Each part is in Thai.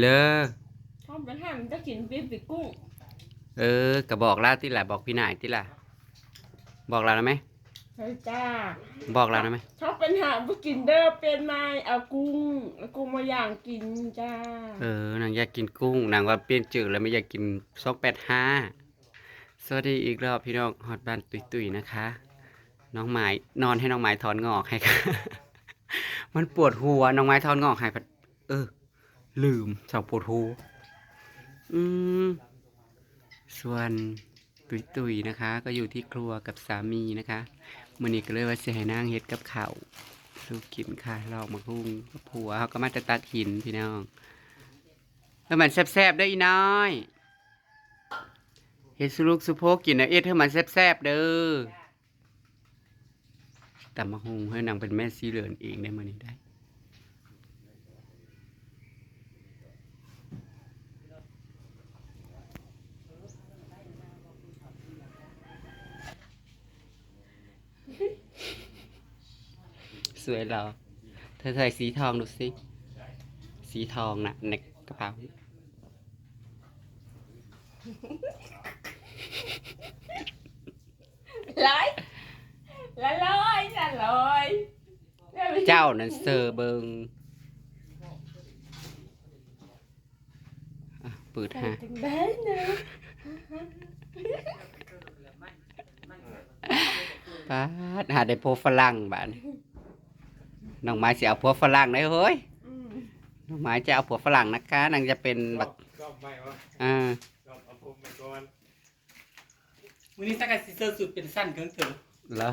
เลอชอบเป็นห้ามจะกินปีปีกุ้ง เออกระบอกลาที่ล่ะบอกพี่นายที่ล่ะบอกเราแล้วไหมใช่จ้า บอกเราแล้วไหมชอบเป็นหามก็กินเด้อเป็นนายเอากุ้งเอากุ้งมาย่างกินจ้า เออนางอยากกินกุ้งนางว่าเปลี่ยนจืดแล้วไม่อยากกินซอกแปดห้าสวัสดีอีกรอบพี่น้องฮอตบ้านตุยตุยๆนะคะ น้องไม้นอนให้น้องไม้ถอนงอกให้ค่ะ มันปวดหัวน้องไม้ถอนงอกให้พัดเออ ลืมสาวปวดหัวอืมส่วนตุยตุยๆนะคะ ก็อยู่ที่ครัวกับสามีนะคะมื่อนี้ก็เลยว่าจะให้นางเฮ็ดกับข้าวสู้กินค่ะลอกมาพุ่งกับผัวเขาก็มาจะตัดหินพี่น้องแล้วมันแซ่บๆเด้ออีน้อยเฮ็ดสุลูกสุโพกกินนะเอ็ดให้มันแซ่บๆเด้อแต่มาหุงให้นางเป็นแม่ซีเหลือนเองได้มื่อนี้ได้ สวยเหรอเธอใส่สีทองดูสิสีทองนะในกระเป๋าร้อยละร้อยละร้อยเจ้านั้นเซอร์เบิงอะเปิดใส่ฮะ ถึงได้เนอะป้าดหาได้พวกฝรั่งบ้าน น้องไม้จะเอาพวกฝรั่งได้เฮ้ยอืมน้องไม้จะเอาพวกฝรั่งนะคะนางจะเป็นแบบรอบใหม่วะอ่ารอบเอาผมไปก่อนมื้อนี้สักการสิเซอร์สุดเป็นสั้นเกินเถอะเหรอ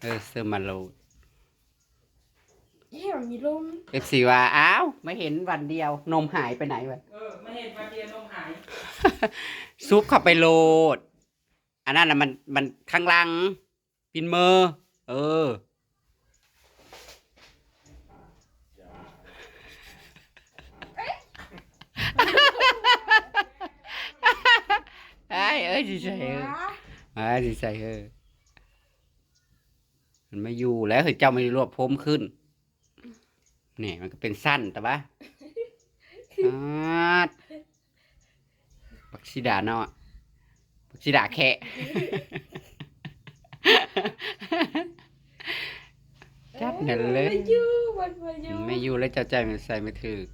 เออเซอร์มาโลเยี่ยมมีลมเอฟซีว่าอ้าวไม่เห็นวันเดียวนมหายไปไหนวะเออไม่เห็นมาเดียนมหายซุปเข้าไปโหลด อันนั้นน่ะมันมันข้างหลังปินมือเออ ไอ้เอ้ย สิใส่เออไอ้สิใส่เออมันไม่อยู่แล้วเฮ้ยเจ้าไม่ได้รวบผมขึ้นเนี่ยมันก็เป็นสั้นแต่ว่าอาดปักชิดาเนาะปักชิดาแค่จัดนั่นเลยไม่อยู่มันไม่อยู่ไม่อยู่แล้วเจ้าใจมันใส่ไม่ถึก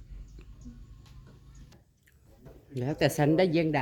แล้วแต่ฉันได้เยี่ยงใด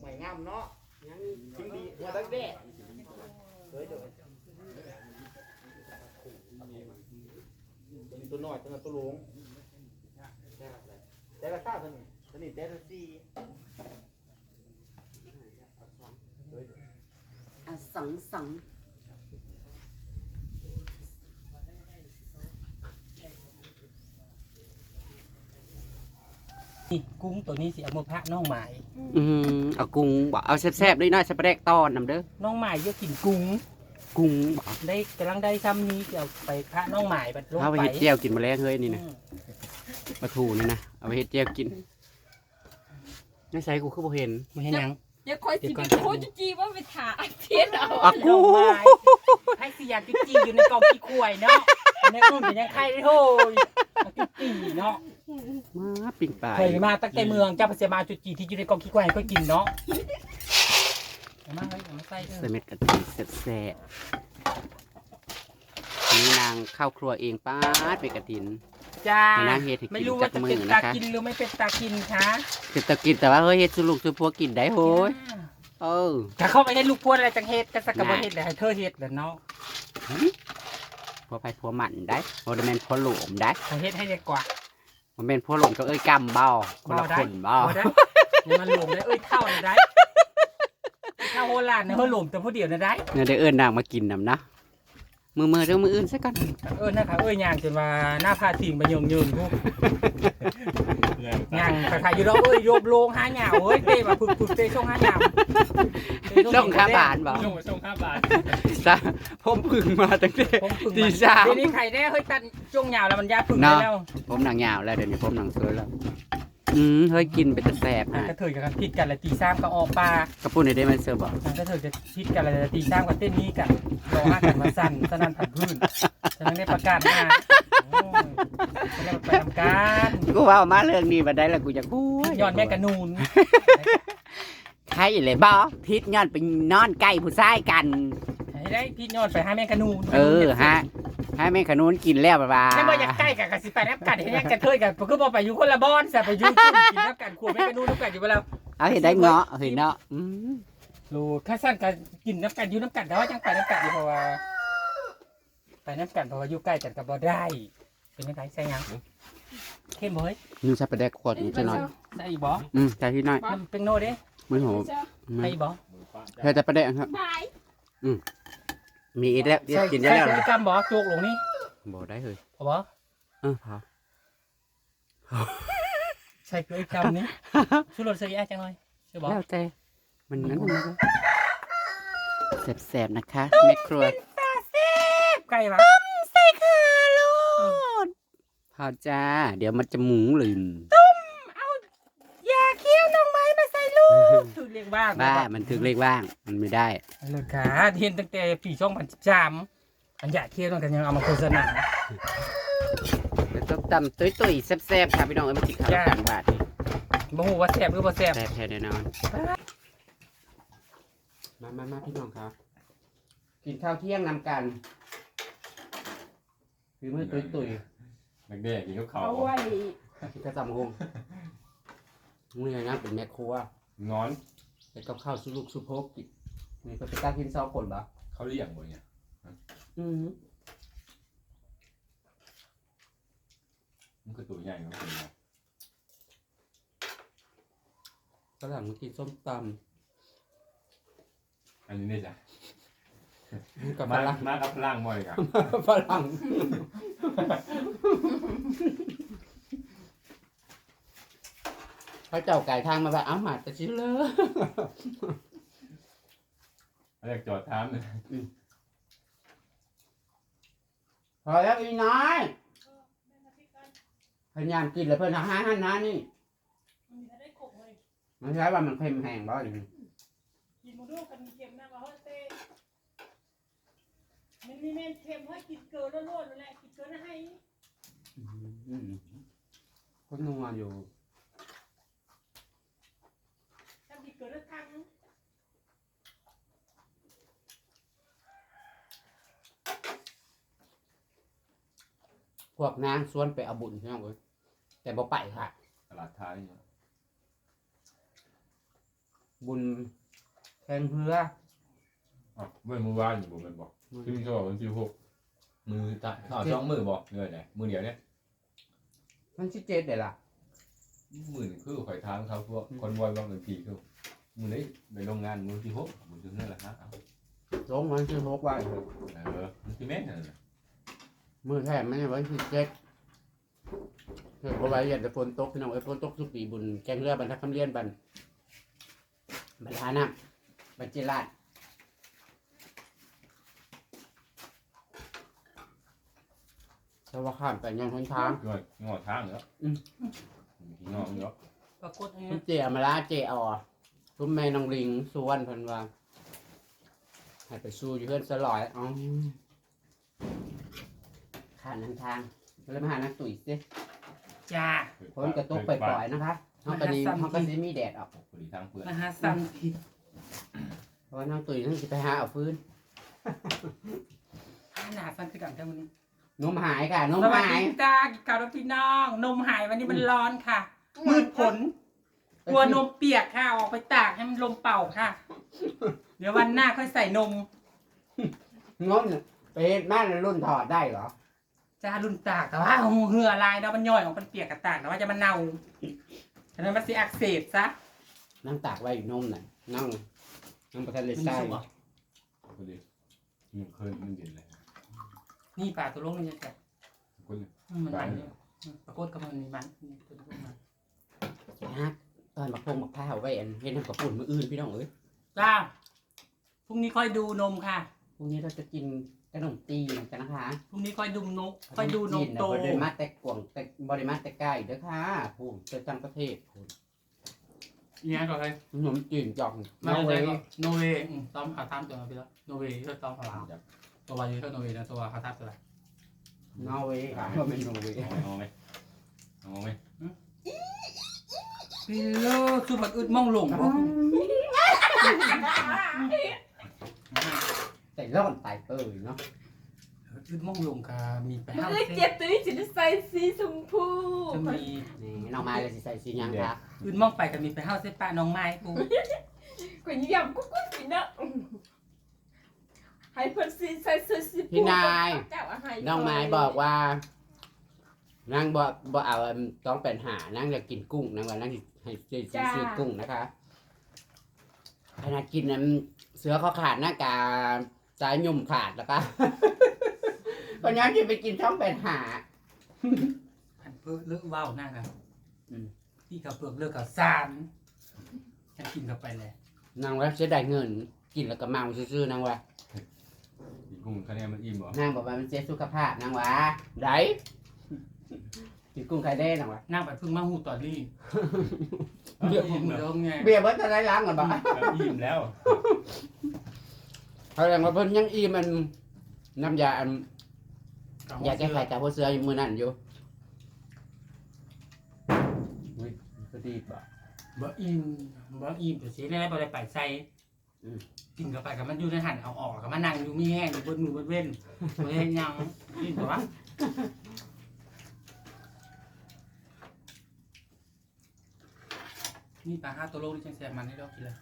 ใหม่งามเนาะยังจริงดีหัวตั้งแด่โดยโดยตัวน้อยตัวนั้นตัวหลงแต่ละข้าวตัวนี้ตัวนี้แต่ละสี่อะสังสัง นี่กุ้งตัวนี้สิเอามาพระน้องหมายอืมเอากุ้งบอกเอาแซ่บๆด้วยหน่อยสะเปรกตอนนำเด้อน้องหมายอยากกินกุ้งกุ้งบอกได้กำลังได้ซ้ำนี้จะเอาไปพระน้องหมายบัดลงเอาไปไปเฮ็ดเจียวกินมาแล้วเฮ้ยนี่นะอืมปลาทูนี่นะเอาไปเฮ็ดเจียวกินไม่ใช่กูคือบ่เห็นไม่ให้หยังเดี๋ยวคอยสิไปโคจจีว่าไปถาเทียนเอาอะกู น้องหมายให้สิอยากจุจีอยู่ในกล่องขี้ควายเนาะในอื่นเป็นยังไข่โหย เอาจุจีเนาะมาปิ้งปลาเคยมาตั้งแต่เมืองเจ้าพระเสมาจุจีที่อยู่ในกล่องขี้ควายให้ก็กินเนาะเอามาเลยเอามาใส่เด้ใส่อเม็ดกะทิแซ่บๆนี่นางเข้าครัวเองป้าดไปกระถิน จ้าให้นางเฮ็ดให้กินไม่รู้ว่าจัจะกมื้อเป็นนะคะ ตากินหรือไม่เป็นตากินคะคือตะกินแต่ว่าเฮ้ยเฮ็ดสุลุกสุพัวกินได้โหยเออ ถ้าเข้าไปให้ลูกพวดอะไรจังเฮ็ดก็สักกะบ่เฮ็ดเลยให้เธอเฮ็ดแหละเนาะ พัวไปพัวมันได้โมเดแมนพัวหลวมได้ให้เฮ็ดให้ดีกว่าโมเดแมนพัวหลวมก็เอ้ยกำเบ้าคนละคนเบ้าบ่ได้อย่ามาหลวมได้เอ้ยเท่านะได้เท่าโฮลานนะเฮาหลวมแต่ผู้เดียวนะได้เนี่ยได้เอิ้นนางมากินนำนะมือมือเรื่องมืออื่นซะก่อนเออนะคะเอ้ยย่างจนว่าหน้าพาทิงไปยงยืนพวก ย่างขายอยู่ดอกเอ้ยโยบโลงหาหยาวเอ้ยเต้แบบฝึกๆเต้ช่องหาหยาวเต้ต้องค่าบานบอกลงมาส่งห้าบาทซะผมพึ่งมาตั้งแต่ผมฝึกตีสามเดี๋ยวนี้ไข่แน่เฮ้ยตันช่วงหยาวแล้วมันยาฝึกเนาะได้แล้วผมหนังยาวแล้วเดี๋ยวนี้ผมหนังสวยแล้วอืมเฮ้ยกินไปแต่แสบมันอะกระเทยกับกันพิดกันแล้วตีซ้ำก็ออกปลากระปุ้นได้มันเสิร์ฟบอกมันกระเทยจะพิดกันแล้วตีซ้ำกับเต้นนี้กันรอห้ากันมาสั่นสนั่นผัดพื้นฉะนั้นได้ประกาศมา โอ้ยจะได้ไปทำการกูว่ามาเรื่องนี้มาได้แล้วกูอยากพูดย้อนแม่กระนูนใครเลยบ่พิษย้อนไปนอนใกล้ผู้ชายกันให้ได้พี่ย้อนไปหาแม่กระนูนเออฮะให้แม่ขนุนกินแล้วบ่าให้บ่อยากใกล้กับกสิไปน้ำกันให้ยังกระเทยกันก็บอกไปอยู่คนละบอนแต่ไปอยู่กินกินน้ำกันขวดแม่กระนูนน้ำกันอยู่เวลาเอาเห็นได้เงาะเอาเห็นเนาะอืมรูข้าสั้นกันกินน้ำกันอยู่น้ำกันแต่ว่ายังไปน้ำกันอยู่เพราะว่าไปน้ำกันเพราะว่าอยู่ใกล้กันกับบ่ได้ เป็นยังไงใส่ยังเข้มบ่เฮ้ยนี่ใช่ไปได้ขวดนี่จะนอนใส่อีกบ่อืมใช่พี่น้อยมันเป็นโน่เด้มือโหใส่อีกบ่เธอจะไปได้ครับบายมีอีกแล้วใส่กินได้ใส่แล้วพฤเหรติอกรรมบ่โจกลงนี่บอกได้เลยเอาบ่เออพอใส่พฤติกรรมนี้ชุดรถใส่แย่จังเลยใช่บ่แล้วแต่มันนั้นแสบๆนะคะแม่ครัวใกล้ปะใส่ขาลู ดพอจ้า เดี๋ยวมันจะหมุงลืนอย่าเคี้ยวน้องไม้มาใส่ลูกถูกเรียกบ้างบ้ามันถึงเลขว่าง มันไม่ได้เลยค่ะเห็นตั้งแต่ปีช่องพันจามอันอยากเคี้ยวต้องกันยังเอามาโฆษณาแล้วก็ตำตุ้ยๆแซ่บๆค่ะพี่น้องเอ้ยมาติดข้าวจ้ากันบาทนี่บ่ฮู้ว่าแซ่บหรือบ่แซ่บแซ่บแท้แน่นอนมามามาพี่น้องครับกินข้าวเที่ยงนำกันคือมือตุ้ยนัก เด็กกินข้าวเขาเอาไว้ๆที่กระจำงงมึงเลยนะเป็นแม่ครัวงอนแต่กับข้าวสุลุกสุโพกกินนี่ก็ไปตั้งกินซองคนปะเขาเรียกบ่เนี่ยอืมมันคือตัวใหญ่เนาะฝรั่งมากินส้มตอันนี้เนี่ยจ้ะำ กับฝมารั่งมากับล่างบ่อยครับฝรั่งพระเจ้าไก่ทางมาแบบเอาหมาแต่ชิ้นเลยเรียกจอดถามเลยพอแล้วอีน้อยพยายามกินเลยเพื่อนเอาห้าหันนะนี่มันใช่ว่ามันเค็มแห้งบ่หรือกินมาดูกันเค็มนะว่าเฮ้ยเต้ มันมีเมนเค็มให้กินเกลือล้วนๆนั่นแหละกินเกลือนะให้อืมก็นัวอยู่ถ้ากินเกลือแล้วทั้งพวกนางสวนไปเอาบุญใช่ไหมเว้ยแต่บ่ไปค่ะ ตลาดไทยเนี่ยบุญแทงเพื่ออ๋อเมื่อมือวานอยู่บ่แมันบอก ซึ่งเขาบอกวันที่หกมือตะข่าวสองมือบอกเงินไหนมือเดียวเนี่ยมันชิเจ็ดเดี๋ยวล่ะมือหนึ่งคือข่อยทางเขาพวกคนวอยว่าเงินผีคือมือนี้ไปโรงงานมือที่หกมือที่นั่นแหละฮะเอาลงวันที่หกวันเถอะเออมันที่แม่นนั่นแหละมือแท้ไม่ใช่วันที่เจ็ดเฮ้ยเพราะว่าอย่าแต่ฝนตกพี่น้องเอ้ยฝนตกสุปีบุญแกงเรือบรรทัดคำเลียนบันบรรทาน้ำบรรเจราด แต่ว่าข้ามไปยังคนทาง งอดงอดทางเนาะอืม มีงอเนาะปรากฏไงคุณเจอมาลาเจออคุณแม่น้องลิงสวนเพิ่นว่าให้ไปสู้อยู่เพื่อนสลอยอ๋อข้ามทางทางแล้วมาหานักตุ๋ยสิจ้าฝนกระตกปล่อยๆนะคะห้องกระนี้ห้องกระนี้มีแดดออก พอดีทางเพื่อนนะฮะสันผิดเพราะว่าน้องตุ๋ยนั่นจะไปหาเอาฟื้น หนาสันคือดำจังวัน นี้นมหายค่ะนมสวัสหายดีจ้ากินข้าวกับพี่น้อง นมหายวันนี้มันร้อนค่ะ มืดผล กลัวนมเปียกค่ะ ออกไปตากให้มันลมเป่าค่ะ เดี๋ยววันหน้าค่อยใส่นมงมไปเฮ็ดบ้านรุ่นถอดได้เหรอจ้ารุ่นตากแต่ว่าเหือลายเนาะมันย่อยออกมันเปียกกับตากแต่ว่าจะมันเน่าฉะนั้นมันสิอักเสบซะนั่งตากไว้อยู่นมน่ะนั่งนั่งประทันเลยมันใส่สุกเหรอ พอดีมันเคยมันเย็นเลย นี่ปลาตัวลงนี่จะแซ่บคนอืมมันมันเนี่ยอืมปรากฏก็มันมีมันนี่ตัวลงมันฮะตอนมาพงมาข้าวไว้อันเฮ็ดน้ำกระปุ่นมื้ออื่นพี่น้องเอ้ยจ้าพรุ่งนี้ค่อยดูนมค่ะพรุ่งนี้เราจะกินขนมตีนกันนะคะพรุ่งนี้ค่อยดูนกค่อยดูนมโตบริมาแต่กวงแต่บริมาแต่ใกล้เด้อค่ะพูนเจอจังประเทศพูนเนี่ยก่อนเลยขนมจีนจ่องมาเอาเลไว้ยก็โนเวย์อืมต้อมขาตามตัวไปแล้วโนเวย์ก็ต้อมขาลาว ตัววายุก็โนเวย์นะตัวขาตามตัวอะไรนอร์เวย์ก็เป็นนอร์เวย์เอาไหมเอาไหมปิโลสุบัดอึดมองหลงบ่แต่ร้อนตายเปยเนาะอึดมองหลงกามีไปเมื่ห้าอเซเจ็บตัวนี้จะได้ใส่สีชมพูจะมีนี่น้องไม้เลยสิใส่สีหยังคะอึดมองไปก็มีไปห้าเซป้าน้องไม้กูกว่านี้ยำกุ๊กกุ๊กสิเนาะ ให้เพิ่นสีใส่เสื้อสีพี่นาย เจ้าอาหารน้องไม้บอกว่า นางบอกบอกเอาอันต้องเป็นหานางอยากกินกุ้งนางว่านางสิให้ซื้อซื้อกุ้งนะคะขนาดกินนั้นเสือเขาขาดหน้ากาสายยุ่มขาดแล้วก็ เพราะงั้นจะไปกินช่องเป็นหา อันเพื่อเลิกว่าวหน้ากันอืม ที่กับเปลือกเลิกกับสารฉันกินเข้าไปเลยนางว่าจะได้เงิน กินแล้วก็เมาซื่อๆนางว่าอี กกุ้งคะแนนมันอิ่มบ่นางบอกว่ามันเสียสุขภาพนางว่าได้กินกุ้งไข่เด้นางว่านั่งไปเพิ่งมาหูตอนนี้เรียกอิ่อิ่มมแล้แล้ววไงเบียร์เบิ้ลจะได้ล้างก่อนบ่อิ่มแล้วเขาแรงว่าเพิ่นยังอีมันน้ำยาอันยาแก้ไขจากหัวเสืออยู่มือนั่นอยู่อุ้ยก็ดีบ่บ่อิ่มบ่อิ่มแต่สิได้บ่ได้ไปใส่อืม กินเข้าไปกับมันอยู่ในหันเอาออกกับมันนั่งอยู่มีแห้งอยู่บนมือบนเว้นบ่ได้เฮ็ดหยังนี่ตัวนี่ปลาห้าตัวโลนี่จังแซ่บมันให้ดอกกินเลย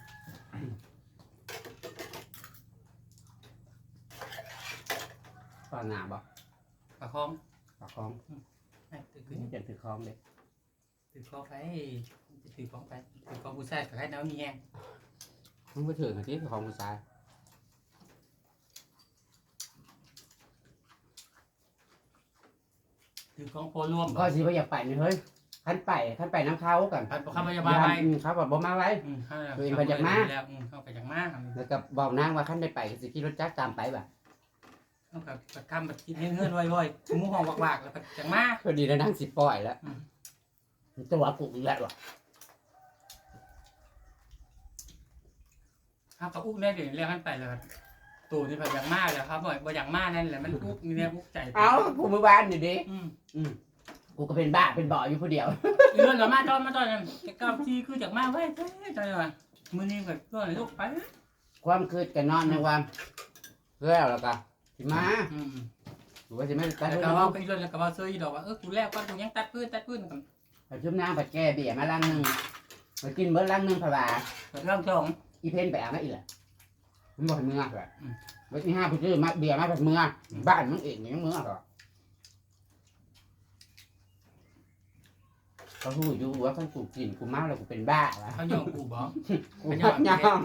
ปลาหนาบ่ปลาคองปลาคองให้ตื่นขึ้ขึ้นนจะถือคองเลยตื่นคองไปจะตื่นคองไปตื่นคองผู้ชายกับให้น้ำมีแห้ง มันไปถือกันที่ของผู้ชายตื่นคองโพร่วมก็สิว่าอยากไปนี่เฮ้ยขั้นไปขั้นไปน้ำเขากันไปบอกข้าพยาบาลไปอืมเขาบอกบ่มาไว้อืมเข้าตัวเองไปจากม้าแล้วอืมเข้าไปจากม้าแล้วก็บอกนางว่าขั้นได้ไปก็สิขี่รถจักรตามไปบ่ะเข้ากับประคำแบบคิดเงื่อนๆไว้ๆหมูห้องวากๆแล้วไปจากม้าพอดีแล้วนางสิปล่อยแล้วอืมตัวกูอีกแล้วว่ะ ข้าวกับอุ๊กได้เดี๋ยวเรียกกันไปเลยตู่นี่ไปจากม้าแล้วครับบ่อยบ่จากม้านั่นแหละมันอุ๊กนี่เนี่ยอุ๊กใจเอ้ากูมือบ้านนี่ดิอืมกูก็เป็นบ้าเป็นบ่ออยู่ผู้เดียวเรื่องเรามาตอนมาตอนนั้นจะก้าวที่คือจากม้าไว้เฮ้ยใจว่ามื้อนี้ก็ก็ลูกไป ความคืดกันนอนในความแล้วแล้วก็สิมาอืมหรือว่าสิไม่ตัดแล้วเพื่ก็นว่าเนาะไปเรื่องแล้วก็ว่าซื้อดอกว่าเออกูแล้วก็กูยังตัดพื้นตัดพื้นกันไปชุบน้ำไปแก้เบียร์มาลังหนึงมากินเบิร์ลังหนึงผว่าเรื่องสอง อีเพนไปเอามาอีกแหละมันบอกให้เมืองแบบอืมวันที่ห้าพี่ซื้อมาเบียร์มาผัดเมืองบ้านมึงเองยังเมืองหรอเขาพูดอยู่ว่าขั้นกูกินกูเมาแล้วกูเป็นบ้าวะเขายอมกูบอกกูพักย่าง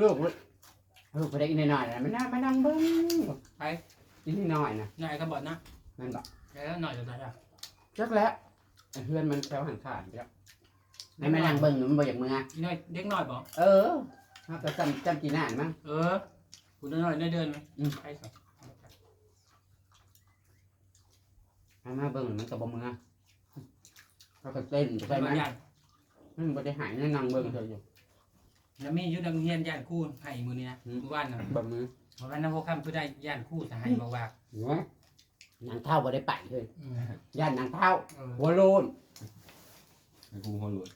ลูกลูกไปได้อีกหน่อยๆนะไม่น่ามานั่งเบิ้งไปอีกนิดหน่อยนะนายก็บอกนะนั่นบอกแล้วหน่อยจะได้อะจักแล้วไอ้เพื่อนมันแถวหันขาดแล้ว ให้มานั่งเบิ้งมันบ่อยากเมืองน้อยเด็กน้อยบอกเออเขาก็จำจำจีน่านมั้ง เออกูน้อยได้เดินไหมอืมไปสิให้มาเบิ้งมันก็บ่เมืองเขาก็เต้นไปใช่ไหมมาย่านมันบ่ได้หายนั่งเบิ้งเธออยู่ แล้วมีอยุทธเฮียนย่านคู่ให้มือนี้นะอืมมือว่านนะบ่มือวันนั้นนะพวกคำคือได้ย่านคู่จะให้บอกว่าหัวนางเท่าบ่ได้ไปเลยอืมย่านนางเท่าเออหัวโลนไอ้กุ้งหัวหลุด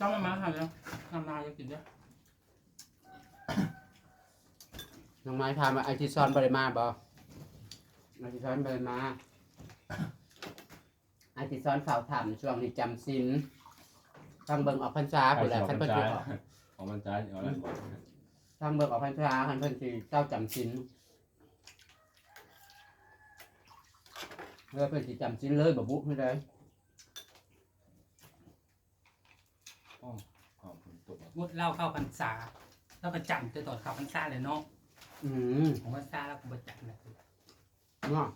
ต้องมาทำแล้วทำนาจะกินด้วยน้องไม้ถามว่าไอที่ซ้อนบ่ได้มาบ่ไอที่ซ้อนบ่ได้มาไอที่ซ้อนเฝ้าถามช่วงนี้จำศีลทางเบิ่งออกพรรษาพุ่นแหละคันเพิ่นสิออกของมันจ้าเอาอะไรบอกทางเบิ่งออกพรรษาคันเพิ่นสิเจ้าจำศีลเพื่อเพิ่นสิจำศีลเลยบ่บุไม่ได้ อ๋อผมตกมุดเล่าเข้าพรรษาแล้วก็จำจะต่อเข้าพรรษาเลยเนาะอืมของมันซาแล้วกูบ่จักนะเนาะ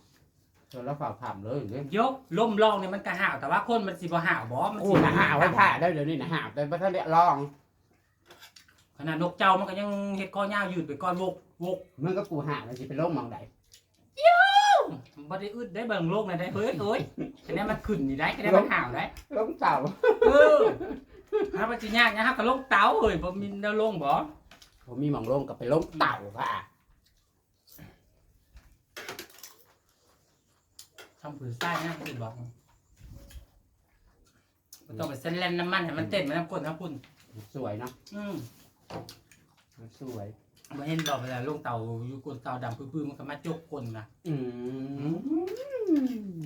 เธอแล้วฝากถามเลยเด้ยกล่มลองเนี่ยมันก็ห่าวแต่ว่าคนมันสิบ่ห่าวบ่มันกูสิน่ะหาไว้ถ่าได้เดี๋ยวนี้นะหาแต่บ่ทันได้ลองขนาดนกเจ้ามันก็ยังเฮ็ดก้อนยาวยืดไปก้อนวกวกมึงก็กูหามันสิเป็นโรคหมองใดมันบ่ได้อึดได้เบิ่งโลกในได้เฮ้ยเอ้ยคะแนนมันขึ้นนี่ได้คะแนนมันห่าวได้ โรคเต่าเออ ถ้ามันสิยากนะฮะก็ลงเต๋าเอ้ยบ่มีแนวลงบ่ผมมีหมองโรคกับเป็นโรคเต่าค่ะ ทำผืนทรายนะสิบอกมันต้องไปเส้นแล่นน้ำมันให้มันเต้นมันน้ำก้นน้ำพุ่นสวยเนาะอืมสวย บ่เห็นดอกเวลาลงเตาอยู่ก้นเตาดำปื้อๆมันก็มาจกก้นนะอืม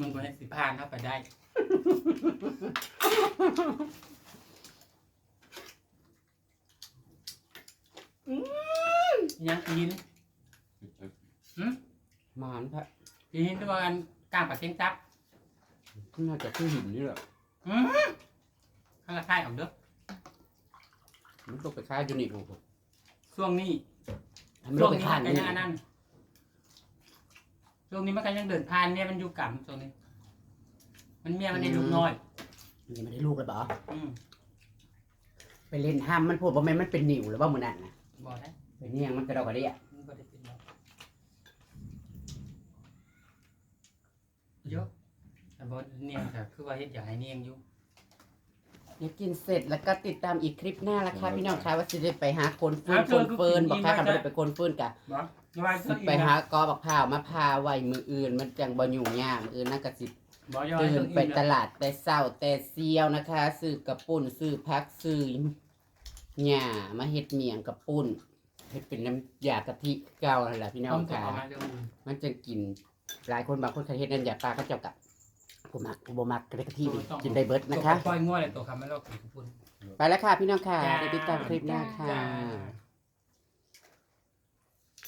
มันบ่เห็นสิผ่านเข้าไปได้อืม ยังกินหมานพระกินตัวกันกลางปากเชียงจับน่าจะคือหินนี่แหละอืมข้างละท้ายออกเด้อมันต้องไปคายอยู่นี่กูช่วงนี้ทำช่วงไปนี้คามันนก็นี่ยังอันนั้นช่วงนี้มันก็ยังเดินผ่านเนี่ยมันอยู่กับช่วงนี้ มันเมียมันในลูกน้อยมันยังไม่ได้ลูกเลยบ่อืมไปเล่นห้ามมันพูดว่าแม่นมันเป็นนิ่วหรือว่ามือนั่นนะ บอกได้ไปเนียงมันกระดอกกระเดี่ยมันบ่ได้เป็นหรอกเยอะแต่บ่เนียงแต่คือว่าเฮ็ดอยากให้เนียงอยู่เดี๋ยวกินเสร็จแล้วก็ติดตามอีกคลิปหน้าละค่ะพี่น้องค่ะว่าจะได้ไปหาคนฟืนคนเฟิร์นบอกค่ะคันบ่ได้ไปคนเฟิร์นกะบ่อย่าว่าสิไปหากอบักพร้าวมาพาไว้มืออื่น มันจังบ่ยุ่งยากมืออื่นนั่นก็สิบ่อย่าว่าตื่เรื่นองไปอื่นตลาดแต่เช้าแต่เซียวนะคะซื้อกระปุ้นซื้อพักซื้อ หญ้ามาเฮ็ดเมียงกระปุ้นเฮ็ดเป็นน้ำยากะทิเก่านั่นแหละพี่น้ต้อองงค่ะเอามาเรื่องอื่นมันจะกินหลายคนบางคนเขาเฮ็ดน้ำยาปลาเขาเจ้ากับผมมักผมบ่มักกระทิกินได้เบิดนะคะตัวปล่อยงัวเลยตัวคำไม่รอกกินคุณไปแล้วค่ะพี่น้องค่ะจ้าเดี๋ยวติดตามคลิปหน้าค่ะจ้า